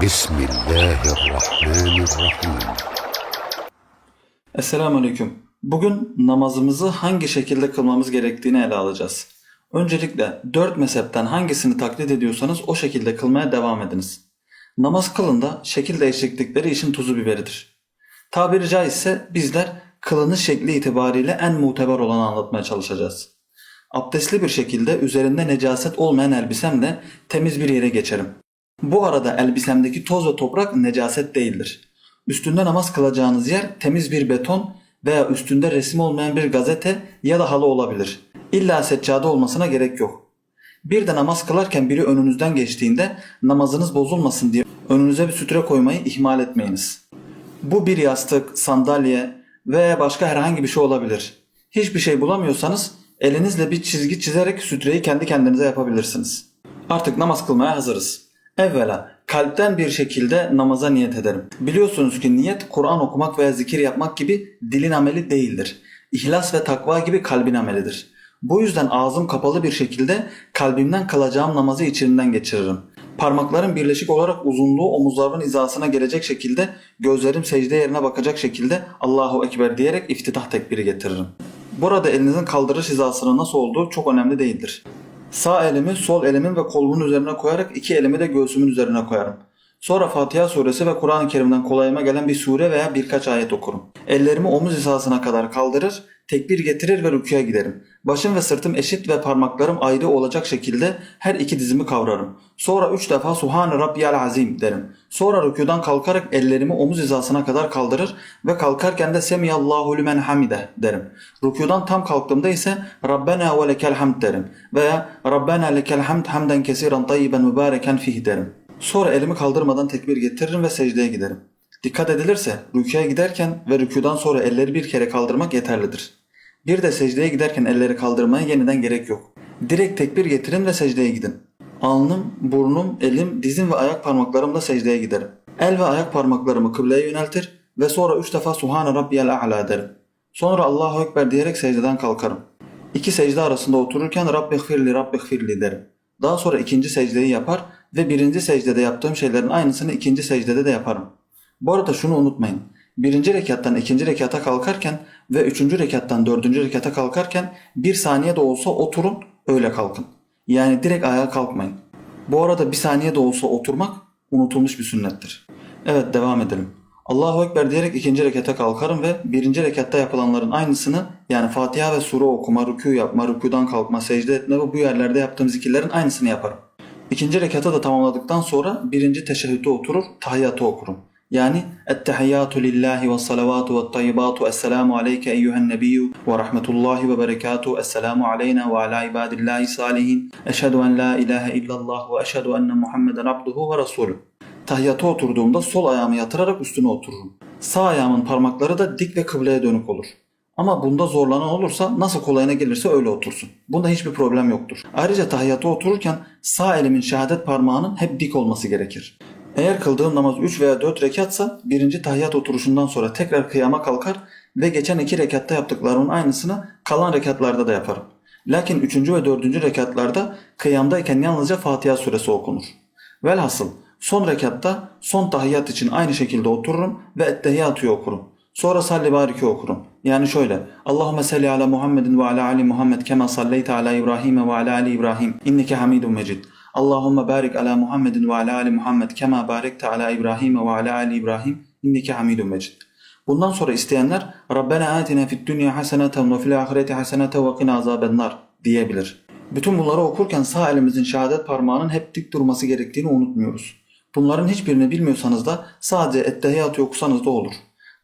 Bismillahirrahmanirrahim. Esselamu Aleyküm. Bugün namazımızı hangi şekilde kılmamız gerektiğini ele alacağız. Öncelikle dört mezhepten hangisini taklit ediyorsanız o şekilde kılmaya devam ediniz. Namaz kılında şekil değişiklikleri işin tuzu biberidir. Tabiri caizse bizler kılınış şekli itibariyle en muteber olanı anlatmaya çalışacağız. Abdestli bir şekilde üzerinde necaset olmayan elbisemle temiz bir yere geçerim. Bu arada elbisemdeki toz ve toprak necaset değildir. Üstünde namaz kılacağınız yer temiz bir beton veya üstünde resim olmayan bir gazete ya da halı olabilir. İlla seccade olmasına gerek yok. Bir de namaz kılarken biri önünüzden geçtiğinde namazınız bozulmasın diye önünüze bir sütre koymayı ihmal etmeyiniz. Bu bir yastık, sandalye veya başka herhangi bir şey olabilir. Hiçbir şey bulamıyorsanız elinizle bir çizgi çizerek sütreyi kendi kendinize yapabilirsiniz. Artık namaz kılmaya hazırız. Evvela kalpten bir şekilde namaza niyet ederim. Biliyorsunuz ki niyet Kur'an okumak veya zikir yapmak gibi dilin ameli değildir. İhlas ve takva gibi kalbin amelidir. Bu yüzden ağzım kapalı bir şekilde kalbimden kılacağım namazı içinden geçiririm. Parmaklarım birleşik olarak uzunluğu omuzlarımın hizasına gelecek şekilde gözlerim secde yerine bakacak şekilde Allahu Ekber diyerek iftitah tekbiri getiririm. Burada elinizin kaldırış hizasının nasıl olduğu çok önemli değildir. Sağ elimi sol elimin ve kolumun üzerine koyarak iki elimi de göğsümün üzerine koyarım. Sonra Fatiha suresi ve Kur'an-ı Kerim'den kolayıma gelen bir sure veya birkaç ayet okurum. Ellerimi omuz hizasına kadar kaldırır, tekbir getirir ve rüküye giderim. Başım ve sırtım eşit ve parmaklarım ayrı olacak şekilde her iki dizimi kavrarım. Sonra üç defa Subhane Rabbiyal Azim derim. Sonra rüküden kalkarak ellerimi omuz hizasına kadar kaldırır ve kalkarken de Semiyallahu limen hamide derim. Rüküden tam kalktığımda ise Rabbena ve lekel hamd derim. Veya Rabbena lekel hamd hamden kesiren tayyiben mübareken fih derim. Sonra elimi kaldırmadan tekbir getiririm ve secdeye giderim. Dikkat edilirse rüküye giderken ve rüküden sonra elleri bir kere kaldırmak yeterlidir. Bir de secdeye giderken elleri kaldırmaya yeniden gerek yok. Direkt tekbir getirin ve secdeye gidin. Alnım, burnum, elim, dizim ve ayak parmaklarımla secdeye giderim. El ve ayak parmaklarımı kıbleye yöneltir ve sonra üç defa Subhane Rabbiyel A'la derim. Sonra Allahu Ekber diyerek secdeden kalkarım. İki secde arasında otururken Rabbi gfirli Rabbi gfirli derim. Daha sonra ikinci secdeyi yapar ve birinci secdede yaptığım şeylerin aynısını ikinci secdede de yaparım. Bu arada şunu unutmayın. Birinci rekattan ikinci rekata kalkarken ve üçüncü rekattan dördüncü rekata kalkarken bir saniye de olsa oturun öyle kalkın. Yani direkt ayağa kalkmayın. Bu arada bir saniye de olsa oturmak unutulmuş bir sünnettir. Evet devam edelim. Allahu Ekber diyerek ikinci rekata kalkarım ve birinci rekatta yapılanların aynısını yani Fatiha ve sure okuma, rükû yapma, rükûdan kalkma, secde etme ve bu yerlerde yaptığım zikirlerin aynısını yaparım. İkinci rekata da tamamladıktan sonra birinci teşehhüde oturur, tahiyyatı okurum. Yani Ettehiyyatu lillahi ve salavatu ve tayyibatu Esselamu aleyke eyyühen nebiyyü ve rahmetullahi ve berekatuhu Esselamu aleyna ve ala ibadillahi salihin Eşhedü en la ilahe illallah ve eşhedü enne Muhammeden abduhu ve rasulü Tahiyyata oturduğumda sol ayağımı yatırarak üstüne otururum. Sağ ayağımın parmakları da dik ve kıbleye dönük olur. Ama bunda zorlanan olursa nasıl kolayına gelirse öyle otursun. Bunda hiçbir problem yoktur. Ayrıca tahiyyata otururken sağ elimin şehadet parmağının hep dik olması gerekir. Eğer kıldığım namaz 3 veya 4 rekatsa birinci tahiyyat oturuşundan sonra tekrar kıyama kalkar ve geçen iki rekatta yaptıklarımın aynısını kalan rekatlarda da yaparım. Lakin 3. ve 4. rekatlarda kıyamdayken yalnızca Fatiha suresi okunur. Velhasıl son rekatta son tahiyyat için aynı şekilde otururum ve ettehiyyatı okurum. Sonra salli bariki okurum. Yani şöyle. Allahümme salli ala Muhammedin ve ala ali Muhammed kema salleyte ala İbrahim ve ala ali İbrahim. İnneke hamidun mecid. Allahümme barik ala Muhammedin ve ala ali Muhammed kema barekte ala İbrahim ve ala ali İbrahim. İnneke hamidun mecid. Bundan sonra isteyenler Rabbena atina fid dünya haseneten ve fil ahireti haseneten ve qina azabennar diyebilir. Bütün bunları okurken sağ elimizin şehadet parmağının hep dik durması gerektiğini unutmuyoruz. Bunların hiçbirini bilmiyorsanız da sadece ettehiyyatı okusanız da olur.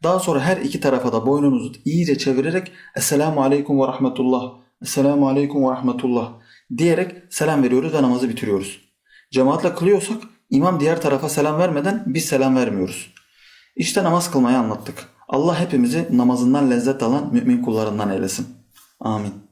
Daha sonra her iki tarafa da boynunuzu iyice çevirerek Esselamu Aleyküm ve Rahmetullah, Esselamu Aleyküm ve Rahmetullah diyerek selam veriyoruz ve namazı bitiriyoruz. Cemaatle kılıyorsak imam diğer tarafa selam vermeden biz selam vermiyoruz. İşte namaz kılmayı anlattık. Allah hepimizi namazından lezzet alan mümin kullarından eylesin. Amin.